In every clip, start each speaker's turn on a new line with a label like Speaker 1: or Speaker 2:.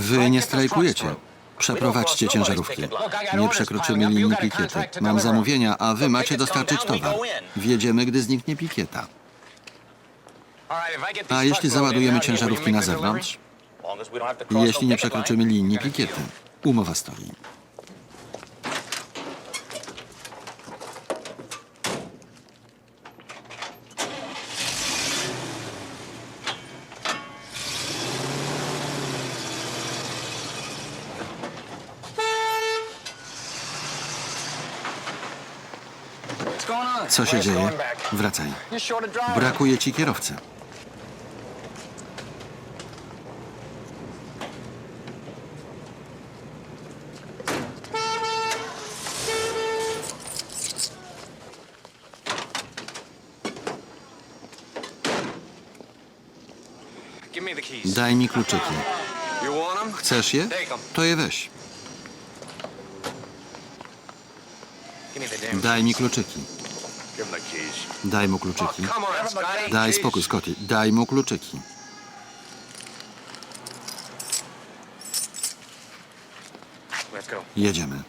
Speaker 1: Wy nie strajkujecie. Przeprowadźcie ciężarówki. Nie przekroczymy linii pikiety. Mam zamówienia, a wy macie dostarczyć towar. Wjedziemy, gdy zniknie pikieta. A jeśli załadujemy ciężarówki na zewnątrz? Jeśli nie przekroczymy linii pikiety. Umowa stoi. Co się dzieje? Wracaj. Brakuje ci kierowcy. Daj mi kluczyki. Chcesz je? To je weź. Daj mi kluczyki. Daj mu kluczyki. Daj spokój, Scotty. Daj mu kluczyki. Jedziemy.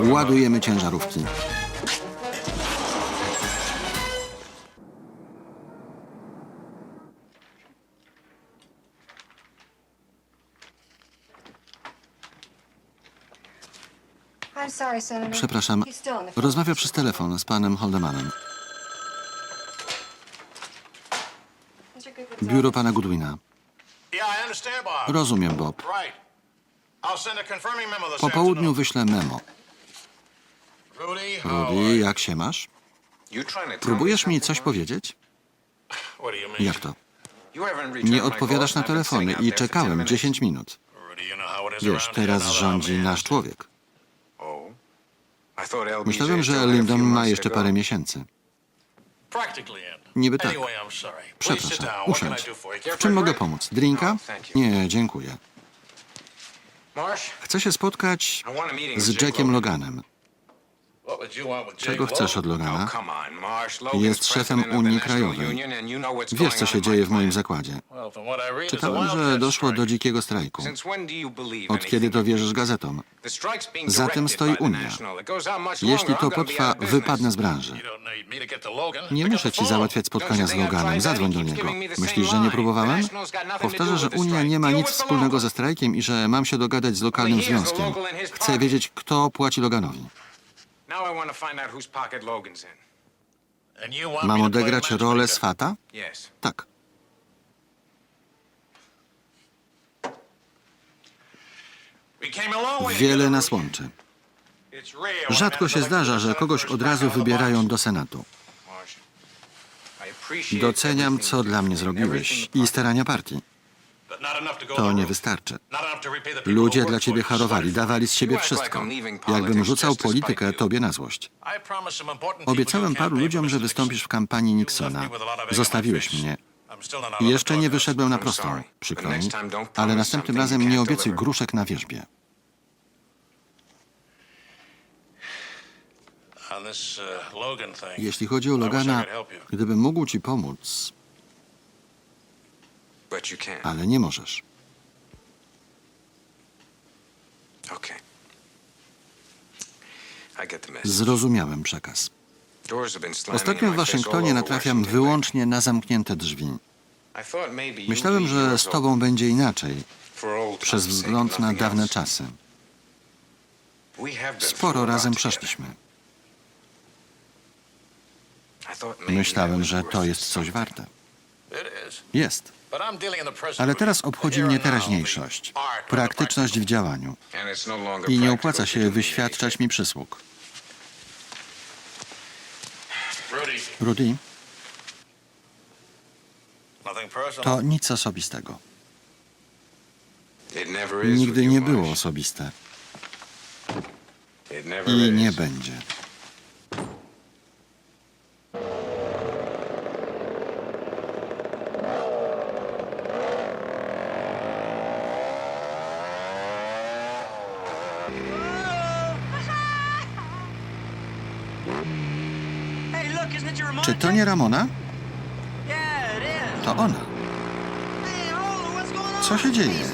Speaker 1: Ładujemy ciężarówki. Przepraszam. Rozmawia przez telefon z panem Holdemanem. Biuro pana Goodwina. Rozumiem, Bob. Po południu wyślę memo.
Speaker 2: Rudy,
Speaker 1: jak się masz? Próbujesz
Speaker 3: me
Speaker 1: mi coś powiedzieć? Jak to?
Speaker 3: You haven't returned
Speaker 1: Nie odpowiadasz na telefony i
Speaker 3: there for 10
Speaker 1: czekałem
Speaker 3: minutes.
Speaker 1: 10 minut. Wiesz, teraz rządzi nasz człowiek.
Speaker 3: Oh.
Speaker 1: Myślałem, że Lyndon ma jeszcze parę miesięcy. Niby tak. Przepraszam, usiądź. W czym mogę pomóc? Drinka?
Speaker 3: No.
Speaker 1: Nie, dziękuję. Chcę się spotkać z Jackiem
Speaker 3: Logan.
Speaker 1: Loganem. Czego chcesz od
Speaker 2: Logan?
Speaker 1: Logana?
Speaker 3: Oh,
Speaker 1: Jest szefem Unii Krajowej. Wiesz, co się dzieje w moim zakładzie. Czytałem, że doszło do dzikiego strajku. Od kiedy to wierzysz gazetom? Za tym stoi Unia. Jeśli to potrwa, wypadnę z branży. Nie muszę ci załatwiać spotkania z Loganem. Zadzwoń do niego. Myślisz, że nie próbowałem? Powtarzę, że Unia nie ma nic wspólnego ze strajkiem i że mam się dogadać z lokalnym związkiem. Chcę wiedzieć, kto płaci Loganowi.
Speaker 3: Now I want to find out whose pocket Logan's in.
Speaker 2: And you want
Speaker 1: Mam odegrać rolę swata?
Speaker 3: Yes.
Speaker 1: Tak. Wiele nas łączy. Rzadko się zdarza, że kogoś od razu wybierają do Senatu. Doceniam, co dla mnie zrobiłeś i starania partii.
Speaker 2: To
Speaker 1: nie wystarczy. Ludzie dla ciebie harowali, dawali z
Speaker 3: like
Speaker 1: wszystko. Jakbym rzucał politykę tobie na złość. Obiecałem paru ludziom, że wystąpisz w kampanii Nixona. Zostawiłeś mnie. Jeszcze nie wyszedłem na prostą. Przykro mi. Ale następnym razem nie obiecuj gruszek na wierzbie. Jeśli chodzi o Logana, gdybym mógł ci pomóc,
Speaker 3: But you can't.
Speaker 1: ale nie możesz.
Speaker 3: Okay. I get the message.
Speaker 1: Zrozumiałem przekaz.
Speaker 3: Doors have been slamming
Speaker 1: Ostatnio
Speaker 3: in
Speaker 1: w
Speaker 3: my face all
Speaker 1: Waszyngtonie
Speaker 3: over
Speaker 1: natrafiam
Speaker 3: Washington
Speaker 1: wyłącznie na zamknięte drzwi.
Speaker 3: lately. I thought maybe you'd
Speaker 1: Myślałem,
Speaker 3: leave
Speaker 1: że
Speaker 3: yours
Speaker 1: z tobą będzie inaczej,
Speaker 3: for old
Speaker 1: przez
Speaker 3: time's sake,
Speaker 1: wzgląd na
Speaker 3: nothing
Speaker 1: dawne
Speaker 3: else.
Speaker 1: czasy.
Speaker 3: We have been through
Speaker 1: Sporo
Speaker 3: a lot
Speaker 1: razem
Speaker 3: together.
Speaker 1: przeszliśmy.
Speaker 3: I thought maybe that
Speaker 1: Myślałem,
Speaker 3: was
Speaker 1: że
Speaker 3: worth
Speaker 1: to jest coś warte.
Speaker 2: It is.
Speaker 1: Jest.
Speaker 2: But I'm dealing in the present.
Speaker 1: Ale teraz obchodzi mnie teraźniejszość, praktyczność w działaniu.
Speaker 3: And it's no longer
Speaker 1: I nie opłaca się wyświadczać mi przysług.
Speaker 2: Rudy,
Speaker 1: Rudy,
Speaker 2: nothing personal.
Speaker 1: to nic osobistego.
Speaker 3: anything. It never is
Speaker 1: Nigdy nie było osobiste
Speaker 3: It never
Speaker 1: i nie będzie. Czy to nie Ramona? To ona. Co się dzieje?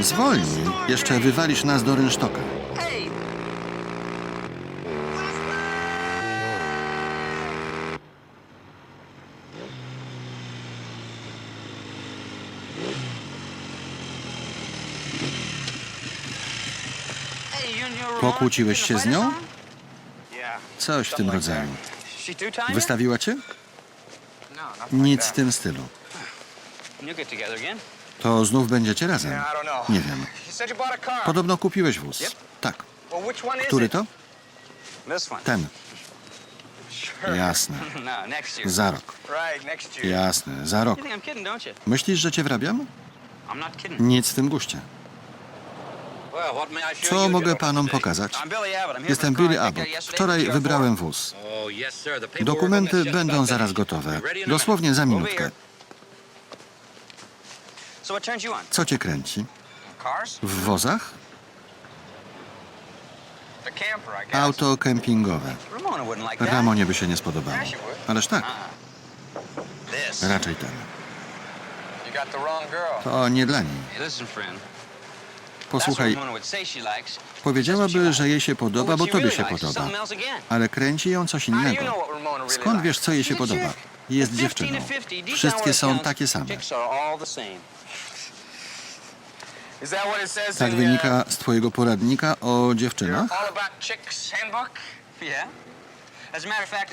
Speaker 1: Zwolnij, jeszcze wywalisz nas do rynsztoka.
Speaker 4: Hey. Hey, you and your Ramona
Speaker 1: Pokłóciłeś się z nią? Coś w tym rodzaju. Wystawiła cię? Nic w tym stylu. To znów będziecie razem. Nie wiem. Podobno kupiłeś wóz. Tak. Który to? Ten. Jasne. Za rok. Jasne, za rok. Myślisz, że cię wrabiam? Nic w tym guście. Co mogę panom pokazać? Jestem Billy Abbott. Wczoraj wybrałem wóz. Dokumenty będą zaraz gotowe. Dosłownie za minutkę. Co cię kręci? W wozach? Auto kempingowe. Ramonie by się nie spodobało. Ależ tak, raczej ten. To nie dla niej. Posłuchaj, powiedziałaby, że jej się podoba, bo tobie się podoba. Ale kręci ją coś innego. Skąd wiesz, co jej się podoba? Jest
Speaker 4: 50
Speaker 1: dziewczyną.
Speaker 4: to 50. Deep
Speaker 1: Wszystkie są takie same. Tak wynika z twojego poradnika o dziewczynach?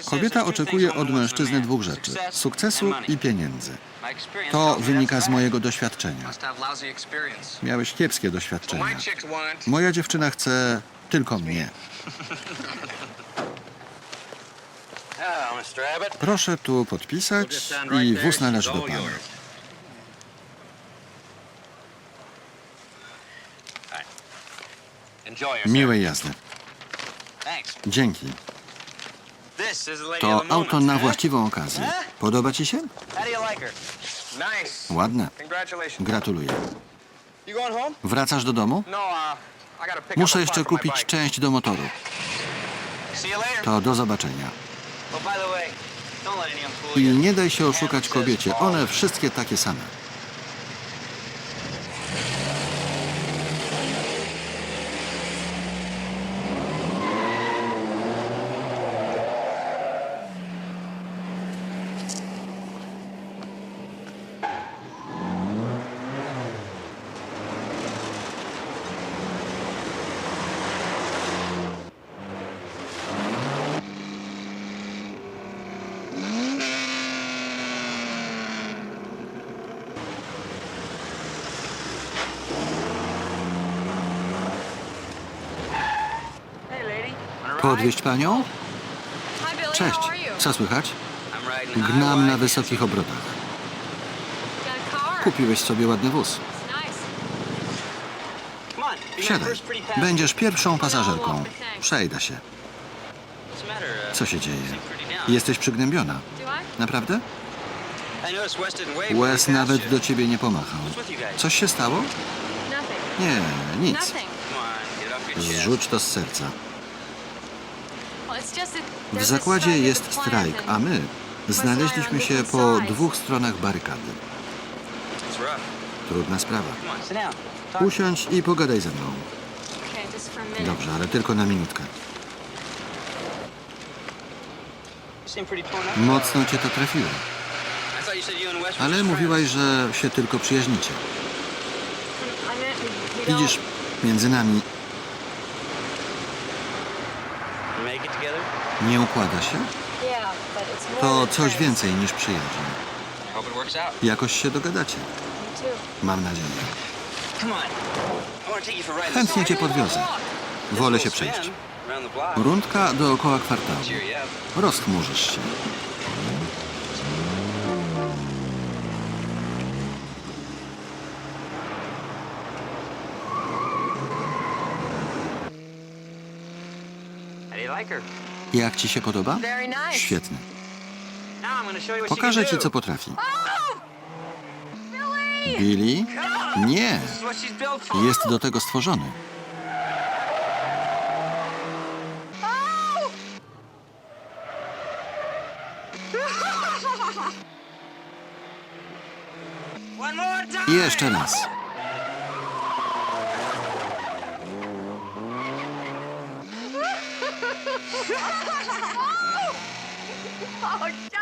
Speaker 1: Kobieta oczekuje od mężczyzny dwóch rzeczy: sukcesu i pieniędzy. To wynika z mojego doświadczenia. Miałeś kiepskie doświadczenia. Moja dziewczyna chce tylko mnie. Proszę tu podpisać i wóz należy do pana. Miłej jazdy. Dzięki.
Speaker 4: This is the lady
Speaker 1: To auto na właściwą okazję. Podoba ci się? Ładne. Gratuluję. Wracasz do domu?
Speaker 4: No, uh,
Speaker 1: Muszę jeszcze kupić część do motoru. To do zobaczenia.
Speaker 4: Oh,
Speaker 1: I nie daj się oszukać kobiecie. One wszystkie takie same. Podwieźć panią? Cześć. Co słychać? Gnam na wysokich obrotach. Kupiłeś sobie ładny wóz. Siadaj. Będziesz pierwszą pasażerką. Przejdę się. Co się dzieje? Jesteś przygnębiona. Naprawdę?
Speaker 4: Wes
Speaker 1: nawet do ciebie nie pomachał. Coś się stało? Nie, nic. Zrzuć to z serca. W zakładzie jest strajk, a my znaleźliśmy się po dwóch stronach barykady. Trudna sprawa. Usiądź i pogadaj ze mną. Dobrze, ale tylko na minutkę. Mocno cię to trafiło. Ale mówiłaś, że się tylko przyjaźnicie. Widzisz, między nami
Speaker 4: Make it together?
Speaker 1: Nie układa się?
Speaker 5: Yeah, but it's more
Speaker 1: To coś więcej niż przyjaźń.
Speaker 4: Hope it works out.
Speaker 1: Jakoś się dogadacie.
Speaker 5: Me too.
Speaker 1: Mam nadzieję.
Speaker 4: Come on. I want to take you for a ride.
Speaker 1: Chętnie cię podwiozę. Wolę się przejść.
Speaker 4: Around the block.
Speaker 1: Rundka dookoła kwartału. Rozchmurzysz się. Jak ci się podoba?
Speaker 4: What
Speaker 1: Pokażę ci, co potrafi.
Speaker 5: Billy!
Speaker 1: Billy? Nie. Jest do tego stworzony.
Speaker 5: Oh!
Speaker 1: Jeszcze raz.
Speaker 5: God.